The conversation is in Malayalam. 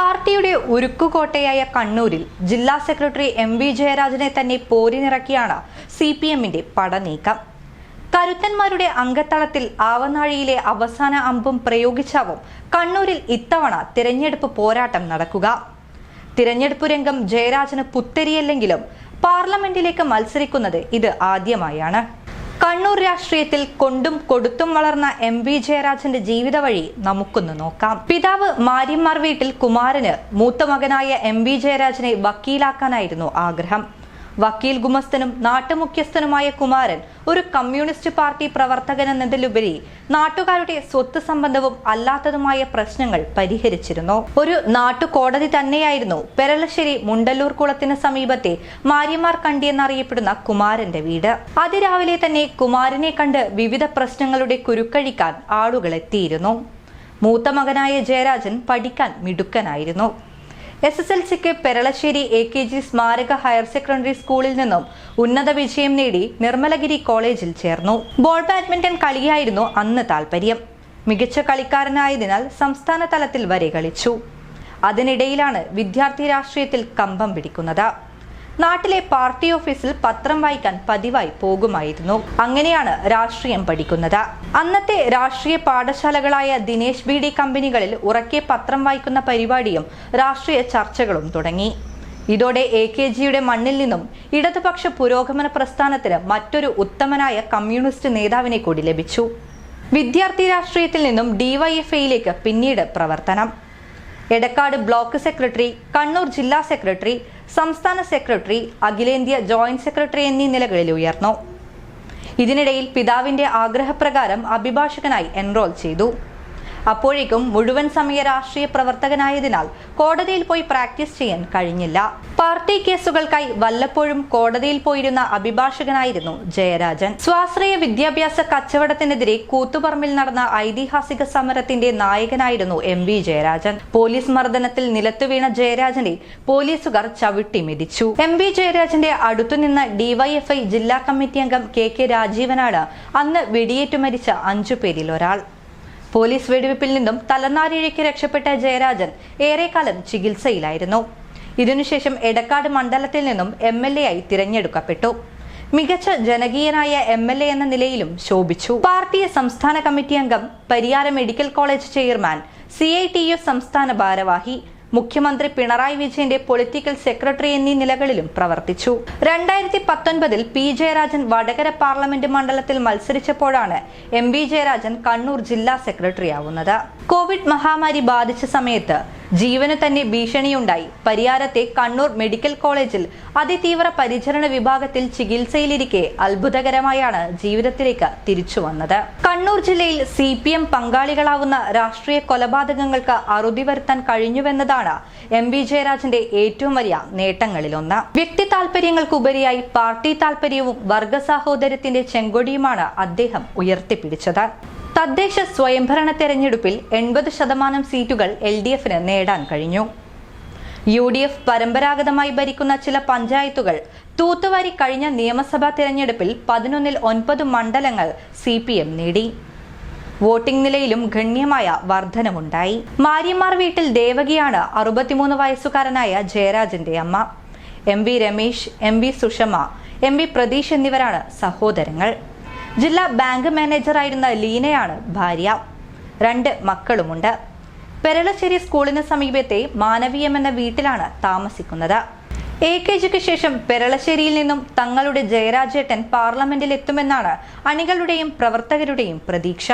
പാർട്ടിയുടെ ഉരുക്കുകോട്ടയായ കണ്ണൂരിൽ ജില്ലാ സെക്രട്ടറി എം വി ജയരാജനെ തന്നെ പോരിനിറക്കിയാണ് സി പി എമ്മിന്റെ പടനീക്കം. കരുത്തന്മാരുടെ അംഗത്തളത്തിൽ ആവനാഴിയിലെ അവസാന അമ്പും പ്രയോഗിച്ചാവും കണ്ണൂരിൽ ഇത്തവണ തിരഞ്ഞെടുപ്പ് പോരാട്ടം നടക്കുക. തിരഞ്ഞെടുപ്പ് രംഗം ജയരാജന് പുത്തരിയല്ലെങ്കിലും പാർലമെന്റിലേക്ക് മത്സരിക്കുന്നത് ഇത് ആദ്യമായാണ്. കണ്ണൂർ രാഷ്ട്രീയത്തിൽ കൊണ്ടും കൊടുത്തും വളർന്ന എം വി ജയരാജന്റെ ജീവിത വഴി നമുക്കൊന്ന് നോക്കാം. പിതാവ് മാരിമാർ വീട്ടിൽ കുമാരന് മൂത്ത മകനായ എം വി ജയരാജനെ വക്കീലാക്കാനായിരുന്നു ആഗ്രഹം. വക്കീൽ ഗുമസ്തനും നാട്ടുമുഖ്യസ്ഥനുമായ കുമാരൻ ഒരു കമ്മ്യൂണിസ്റ്റ് പാർട്ടി പ്രവർത്തകൻ എന്നതിലുപരി നാട്ടുകാരുടെ സ്വത്ത് സംബന്ധവും അല്ലാത്തതുമായ പ്രശ്നങ്ങൾ പരിഹരിച്ചിരുന്നു. ഒരു നാട്ടുകോടതി തന്നെയായിരുന്നു പെരളശ്ശേരി മുണ്ടല്ലൂർ കുളത്തിന് സമീപത്തെ മാര്യമാർ കണ്ടി എന്നറിയപ്പെടുന്ന കുമാരന്റെ വീട്. അതിരാവിലെ തന്നെ കുമാരനെ കണ്ട് വിവിധ പ്രശ്നങ്ങളുടെ കുരുക്കഴിക്കാൻ ആളുകളെത്തിയിരുന്നു. മൂത്ത മകനായ ജയരാജൻ പഠിക്കാൻ മിടുക്കനായിരുന്നു. എസ് എസ് എൽ സിക്ക് പെരളശ്ശേരി എ കെ ജി സ്മാരക ഹയർ സെക്കൻഡറി സ്കൂളിൽ നിന്നും ഉന്നത വിജയം നേടി നിർമ്മലഗിരി കോളേജിൽ ചേർന്നു. ബോൾ ബാഡ്മിന്റൺ കളിയായിരുന്നു അന്ന് താല്പര്യം മികച്ച കളിക്കാരനായതിനാൽ സംസ്ഥാന തലത്തിൽ വരെ കളിച്ചു. അതിനിടയിലാണ് വിദ്യാർത്ഥി രാഷ്ട്രീയത്തിൽ കമ്പം പിടിക്കുന്നത്. നാട്ടിലെ പാർട്ടി ഓഫീസിൽ പത്രം വായിക്കാൻ പതിവായി പോകുമായിരുന്നു. അങ്ങനെയാണ് രാഷ്ട്രീയം പഠിക്കുന്നത്. അന്നത്തെ രാഷ്ട്രീയ പാഠശാലകളായ ദിനേശ് ബി ഡി കമ്പനികളിൽ ഉറക്കെ പത്രം വായിക്കുന്ന പരിപാടിയും രാഷ്ട്രീയ ചർച്ചകളും തുടങ്ങി. ഇതോടെ എ കെ ജിയുടെ മണ്ണിൽ നിന്നും ഇടതുപക്ഷ പുരോഗമന പ്രസ്ഥാനത്തിന് മറ്റൊരു ഉത്തമനായ കമ്മ്യൂണിസ്റ്റ് നേതാവിനെ കൂടി ലഭിച്ചു. വിദ്യാർത്ഥി രാഷ്ട്രീയത്തിൽ നിന്നും ഡിവൈഎഫ്ഐയിലേക്ക് പിന്നീട് പ്രവർത്തനം. എടക്കാട് ബ്ലോക്ക് സെക്രട്ടറി കണ്ണൂർ ജില്ലാ സെക്രട്ടറി സംസ്ഥാന സെക്രട്ടറി അഖിലേന്ത്യാ ജോയിന്റ് സെക്രട്ടറി എന്നീ നിലകളിൽ ഉയർന്നു. ഇതിനിടയിൽ പിതാവിന്റെ ആഗ്രഹപ്രകാരം അഭിഭാഷകനായി എൻറോൾ ചെയ്തു. അപ്പോഴേക്കും മുഴുവൻ സമയ രാഷ്ട്രീയ പ്രവർത്തകനായതിനാൽ കോടതിയിൽ പോയി പ്രാക്ടീസ് ചെയ്യാൻ കഴിഞ്ഞില്ല. പാർട്ടി കേസുകൾക്കായി വല്ലപ്പോഴും കോടതിയിൽ പോയിരുന്ന അഭിഭാഷകനായിരുന്നു ജയരാജൻ. സ്വാശ്രയ വിദ്യാഭ്യാസ കച്ചവടത്തിനെതിരെ കൂത്തുപറമ്പിൽ നടന്ന ഐതിഹാസിക സമരത്തിന്റെ നായകനായിരുന്നു എം വി ജയരാജൻ. പോലീസ് മർദ്ദനത്തിൽ നിലത്തു വീണ ജയരാജനെ പോലീസുകാർ ചവിട്ടി മെതിച്ചു. എം വി ജയരാജന്റെ അടുത്തുനിന്ന ഡിവൈഎഫ്ഐ ജില്ലാ കമ്മിറ്റി അംഗം കെ കെ രാജീവനാണ് അന്ന് വെടിയേറ്റു മരിച്ച അഞ്ചു പേരിൽ ഒരാൾ. പോലീസ് വെടിവെപ്പിൽ നിന്നും തലനാരിഴയ്ക്ക് രക്ഷപ്പെട്ട ജയരാജൻ ഏറെക്കാലം ചികിത്സയിലായിരുന്നു. ഇതിനുശേഷം എടക്കാട് മണ്ഡലത്തിൽ നിന്നും എം എൽ എ ആയി തിരഞ്ഞെടുക്കപ്പെട്ടു. മികച്ച ജനകീയനായ എം എൽ എ എന്ന നിലയിലും ശോഭിച്ചു. പാർട്ടി സംസ്ഥാന കമ്മിറ്റി അംഗം Pariyaram medical college chairman C I T U സംസ്ഥാന ഭാരവാഹി മുഖ്യമന്ത്രി പിണറായി വിജയന്റെ പൊളിറ്റിക്കൽ സെക്രട്ടറി എന്നീ നിലകളിലും പ്രവർത്തിച്ചു. രണ്ടായിരത്തി പത്തൊൻപതിൽ പി ജയരാജൻ വടകര പാർലമെന്റ് മണ്ഡലത്തിൽ മത്സരിച്ചപ്പോഴാണ് എം ബി ജയരാജൻ കണ്ണൂർ ജില്ലാ സെക്രട്ടറിയാവുന്നത് കോവിഡ് മഹാമാരി ബാധിച്ച സമയത്ത് ജീവന് തന്നെ ഭീഷണിയുണ്ടായി. പരിയാരത്തെ കണ്ണൂർ മെഡിക്കൽ കോളേജിൽ അതിതീവ്ര പരിചരണ വിഭാഗത്തിൽ ചികിത്സയിലിരിക്കെ അത്ഭുതകരമായാണ് ജീവിതത്തിലേക്ക് തിരിച്ചു വന്നത്. കണ്ണൂർ ജില്ലയിൽ സി പി എം പങ്കാളികളാവുന്ന രാഷ്ട്രീയ കൊലപാതകങ്ങൾക്ക് അറുതി വരുത്താൻ കഴിഞ്ഞുവെന്നതാണ് എം വി ജയരാജന്റെ ഏറ്റവും വലിയ നേട്ടങ്ങളിലൊന്ന്. വ്യക്തി താല്പര്യങ്ങൾക്കുപരിയായി പാർട്ടി താല്പര്യവും വർഗ സാഹോദര്യത്തിന്റെ ചെങ്കൊടിയുമാണ് അദ്ദേഹം ഉയർത്തിപ്പിടിച്ചത്. തദ്ദേശ സ്വയംഭരണ തെരഞ്ഞെടുപ്പിൽ എൺപത് ശതമാനം സീറ്റുകൾ എൽ ഡി എഫിന് നേടാൻ കഴിഞ്ഞു. യു ഡി എഫ് പരമ്പരാഗതമായി ഭരിക്കുന്ന ചില പഞ്ചായത്തുകൾ തൂത്തുവാരി കഴിഞ്ഞ നിയമസഭാ തെരഞ്ഞെടുപ്പിൽ പതിനൊന്നിൽ ഒൻപത് മണ്ഡലങ്ങൾ സി പി എം നേടി. വോട്ടിംഗ് നിലയിലും ഗണ്യമായ വർധനമുണ്ടായി. മാര്യമാർ വീട്ടിൽ ദേവകിയാണ് അറുപത്തിമൂന്ന് വയസ്സുകാരനായ ജയരാജന്റെ അമ്മ. M V Ramesh M V Sushama M V Prateesh എന്നിവരാണ് സഹോദരങ്ങൾ. ജില്ലാ ബാങ്ക് മാനേജറായിരുന്ന ലീനയാണ് ഭാര്യ. രണ്ട് മക്കളുമുണ്ട്. പെരളശ്ശേരി സ്കൂളിന് സമീപത്തെ മാനവീയം എന്ന വീട്ടിലാണ് താമസിക്കുന്നത്. എ കെ ജിക്ക് ശേഷം പെരളശ്ശേരിയിൽ നിന്നും തങ്ങളുടെ ജയരാജേട്ടൻ പാർലമെന്റിൽ എത്തുമെന്നാണ് അണികളുടെയും പ്രവർത്തകരുടെയും പ്രതീക്ഷ.